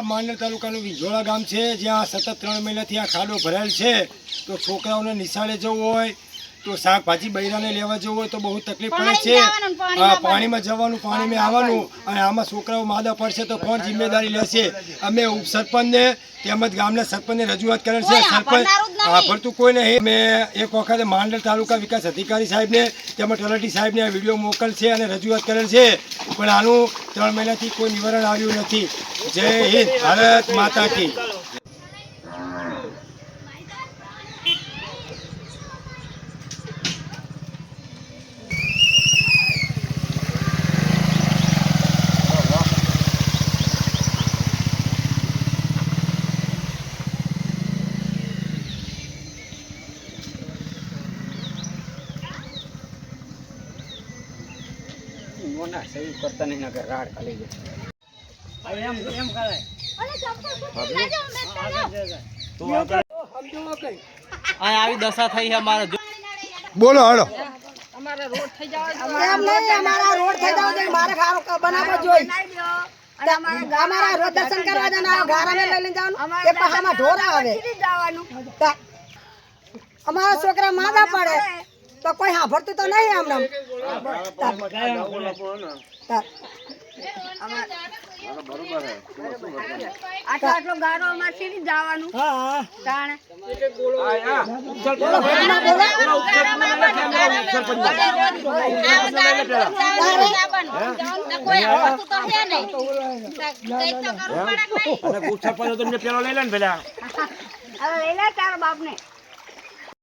આ માંડલ તાલુકાનું વિંજોળા ગામ છે, જ્યાં સતત ત્રણ મહિનાથી આ ખાડો ભરાયેલ છે. તો છોકરાઓને નિશાળે જવું હોય તો શાકભાજી બૈરાને લેવા જવું હોય તો બહુ તકલીફ પડે છે. પાણીમાં જવાનું પાણીમાં આવવાનું. અને આમાં છોકરાઓ માદા પડશે તો કોણ જિમ્મેદારી લેશે? અમે ઉપસરપંચને તેમજ ગામના સરપંચને રજૂઆત કરેલ છે. સરપંચ હા ભરતું કોઈ નહીં. મેં એક વખત માંડલ તાલુકા વિકાસ અધિકારી સાહેબને તેમજ તલાટી સાહેબને આ વીડિયો મોકલ છે અને રજૂઆત કરેલ છે. પણ આનું ત્રણ મહિનાથી કોઈ નિવારણ આવ્યું નથી. જય હિન્દ ભારત માતા કી. મોના સહી કરતા નહીં નગર રાડ ખાલી જાય એમ એમ કરાય. આવી દશા થઈ છે મારે જો બોલો હળો એમ નહીં અમારા રોડ થઈ જાવ મારે ખારો બનાવવો જોઈએ. અમારા રોજ દર્શન કરવા જવાના ગારાને લઈ લઈને જવાનું. એ પહામાં ઢોરા આવે. અમારા છોકરા માદા પડે. તો કોઈ સાંભળતું તો નહીં આમ આટલો આટલો ગારો અમારે સીધી જવાનું? તાણે. હવે લઈ લે તારા બાપને.